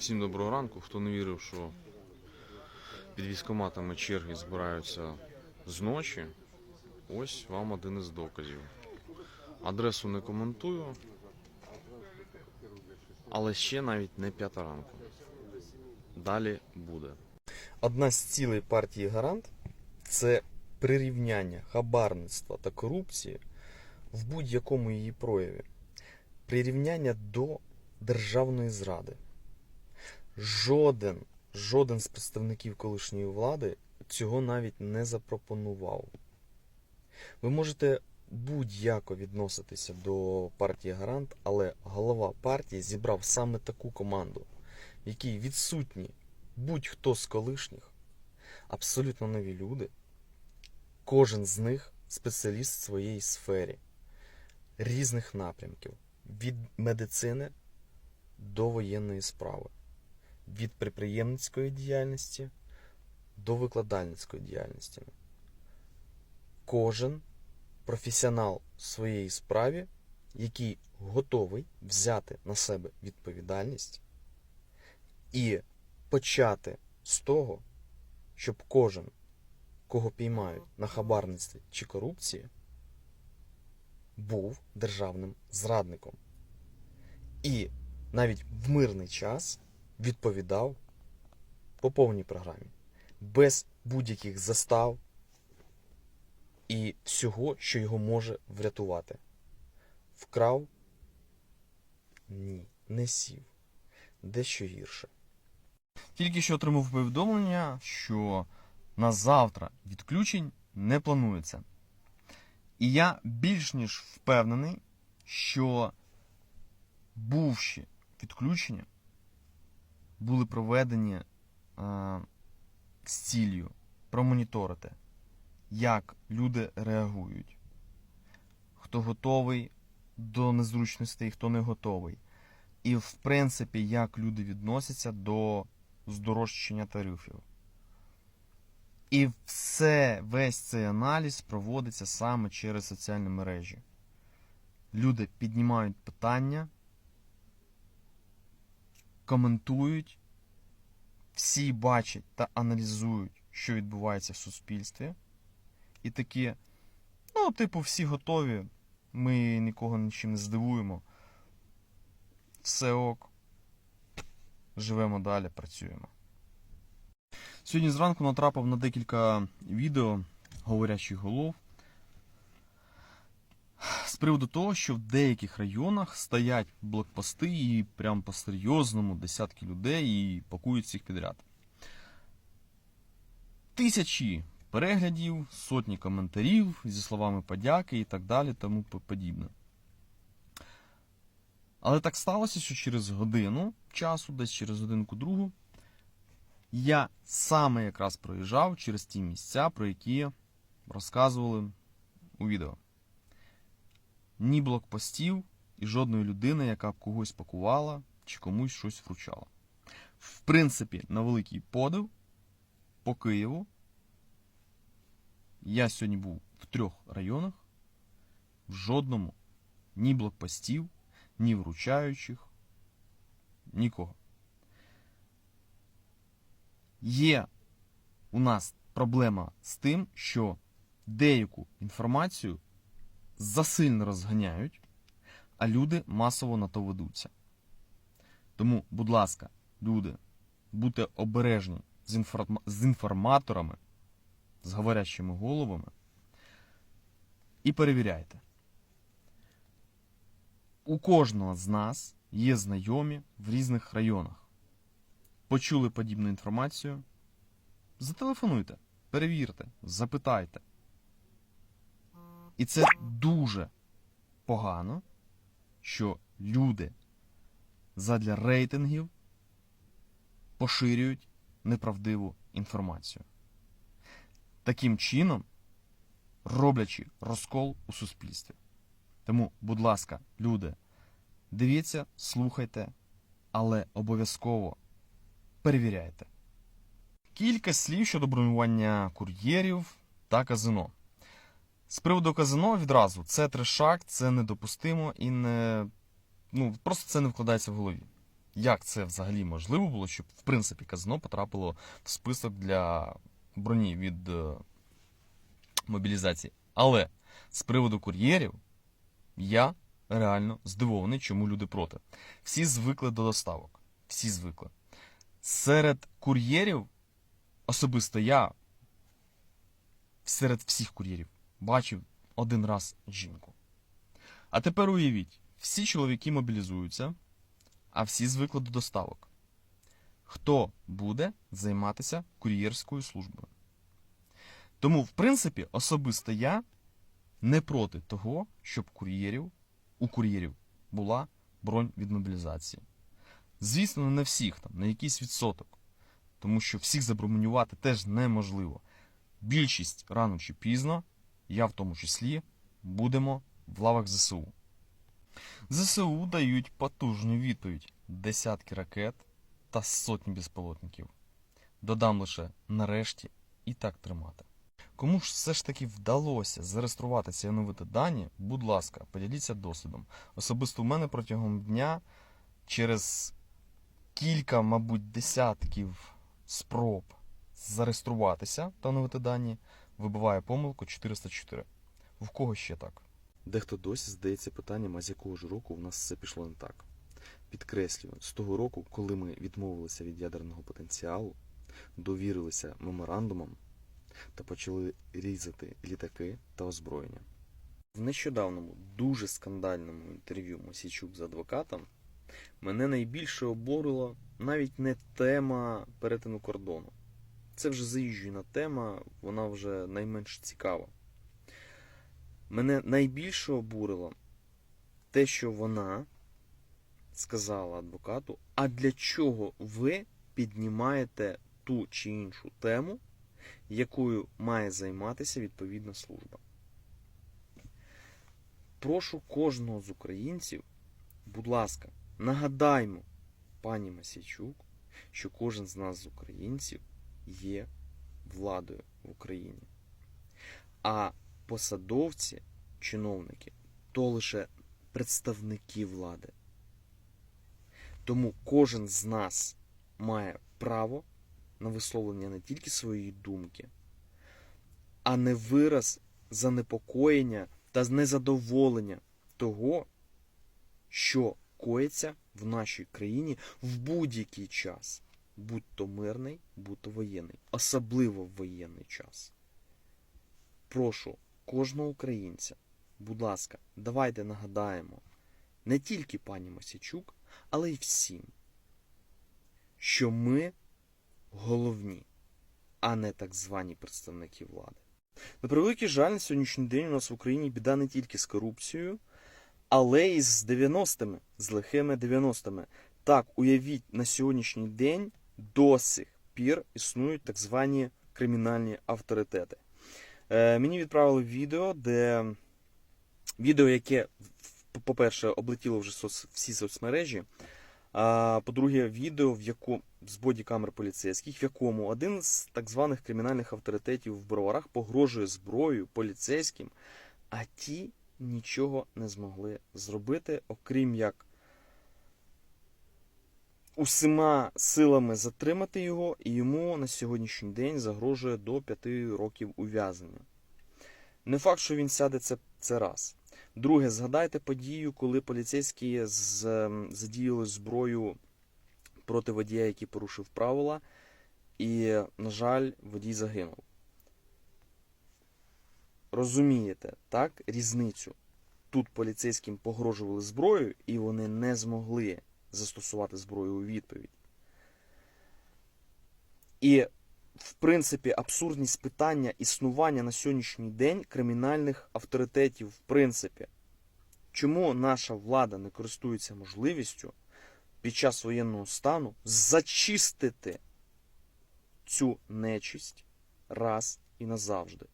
Всім доброго ранку. Хто не вірив, що під військоматами черги збираються зночі, ось вам один із доказів. Адресу не коментую, але ще навіть не п'ята ранку. Далі буде. Одна з цілей партії Гарант це прирівняння хабарництва та корупції в будь-якому її прояві, прирівняння до державної зради. Жоден, жоден з представників колишньої влади цього навіть не запропонував. Ви можете будь-яко відноситися до партії Гарант, але голова партії зібрав саме таку команду, в якій відсутні будь-хто з колишніх, абсолютно нові люди, кожен з них спеціаліст в своїй сфері різних напрямків від медицини до воєнної справи, від підприємницької діяльності до викладальницької діяльності. Кожен професіонал в своїй справі, який готовий взяти на себе відповідальність і почати з того, щоб кожен, кого піймають на хабарництві чи корупції, був державним зрадником. І навіть в мирний час відповідав по повній програмі, без будь-яких застав і всього, що його може врятувати. Вкрав? Ні, не сів. Дещо гірше. Тільки що отримав повідомлення, що на завтра відключень не планується. І я більш ніж впевнений, що бувші відключення були проведені е, з ціллю промоніторити, як люди реагують, хто готовий до незручностей, хто не готовий. І, в принципі, як люди відносяться до здорожчання тарифів. І все, весь цей аналіз проводиться саме через соціальні мережі. Люди піднімають питання, коментують, всі бачать та аналізують, що відбувається в суспільстві. І такі, ну, типу, всі готові, ми нікого нічим не здивуємо. Все ок. Живемо далі, працюємо. Сьогодні зранку натрапив на декілька відео говорячих голов з приводу того, що в деяких районах стоять блокпости і прям по-серйозному десятки людей і пакують всіх підряд. Тисячі переглядів, сотні коментарів зі словами подяки і так далі, тому подібне. Але так сталося, що через годину часу, десь через годинку другу, я саме якраз проїжджав через ті місця, про які розказували у відео. Ні блокпостів і жодної людини, яка б когось пакувала чи комусь щось вручала. В принципі, на великий подив по Києву я сьогодні був в трьох районах, в жодному ні блокпостів, ні вручаючих, нікого. Є у нас проблема з тим, що деяку інформацію засильно розганяють, а люди масово на то ведуться. Тому, будь ласка, люди, будьте обережні з, інформ... з інформаторами, з говорящими головами і перевіряйте. У кожного з нас є знайомі в різних районах. Почули подібну інформацію? Зателефонуйте, перевірте, запитайте. І це дуже погано, що люди задля рейтингів поширюють неправдиву інформацію. Таким чином, роблячи розкол у суспільстві. Тому, будь ласка, люди, дивіться, слухайте, але обов'язково перевіряйте. Кілька слів щодо бронювання кур'єрів та казино. З приводу казино відразу це трешак, це недопустимо і не. Ну, просто це не вкладається в голові. як це взагалі можливо було, щоб в принципі казино потрапило в список для броні від е, мобілізації. Але з приводу кур'єрів я реально здивований, чому люди проти. Всі звикли до доставок. Всі звикли. Серед кур'єрів, особисто я, серед всіх кур'єрів, бачив один раз жінку. А тепер уявіть, всі чоловіки мобілізуються, а всі звикли до доставок. Хто буде займатися кур'єрською службою? Тому, в принципі, особисто я не проти того, щоб кур'єрів, у кур'єрів була бронь від мобілізації. Звісно, не на всіх, там, на якийсь відсоток. Тому що всіх забронювати теж неможливо. Більшість рано чи пізно, я в тому числі, будемо в лавах ЗСУ. ЗСУ дають потужну відповідь: десятки ракет та сотні безпілотників. Додам лише нарешті і так тримати. Кому ж все ж таки вдалося зареєструватися і оновити дані, будь ласка, поділіться досвідом. Особисто у мене протягом дня через кілька, мабуть, десятків спроб зареєструватися та оновити дані вибиває помилку 404. В кого ще так? Дехто досі задається питанням, а з якого ж року в нас все пішло не так. Підкреслюю, з того року, коли ми відмовилися від ядерного потенціалу, довірилися меморандумам та почали різати літаки та озброєння. В нещодавному дуже скандальному інтерв'ю Мосійчук з адвокатом мене найбільше обурила навіть не тема перетину кордону. Це вже заїжджена тема, вона вже найменш цікава. Мене найбільше обурило те, що вона сказала адвокату, а для чого ви піднімаєте ту чи іншу тему, якою має займатися відповідна служба. Прошу кожного з українців, будь ласка, нагадаймо пані Масійчук, що кожен з нас з українців є владою в Україні. А посадовці, чиновники то лише представники влади. Тому кожен з нас має право на висловлення не тільки своєї думки, а не вираз занепокоєння та незадоволення того, що коїться в нашій країні в будь-який час, будь то мирний, будь то воєнний, особливо в воєнний час. Прошу кожного українця, будь ласка, давайте нагадаємо не тільки пані Мосічук, але й всім, що ми головні, а не так звані представники влади. На превеликий жаль, на сьогоднішній день у нас в Україні біда не тільки з корупцією, але й з 90-ми, з лихими 90-ми. Так, уявіть, на сьогоднішній день до сих пір існують так звані кримінальні авторитети. Е, мені відправили відео, де відео, яке, по-перше, облетіло вже всі соцмережі. А по-друге, відео, в яку з бодікамер поліцейських, в якому один з так званих кримінальних авторитетів в броварах погрожує зброєю поліцейським, а ті нічого не змогли зробити, окрім як усіма силами затримати його, і йому на сьогоднішній день загрожує до 5 років ув'язнення. Не факт, що він сяде це, це раз. Друге, згадайте подію, коли поліцейські ем, задіяли зброю проти водія, який порушив правила, і, на жаль, водій загинув. Розумієте, так, різницю? Тут поліцейським погрожували зброєю, і вони не змогли застосувати зброю у відповідь. І, в принципі, абсурдність питання існування на сьогоднішній день кримінальних авторитетів, в принципі. Чому наша влада не користується можливістю під час воєнного стану зачистити цю нечисть раз і назавжди?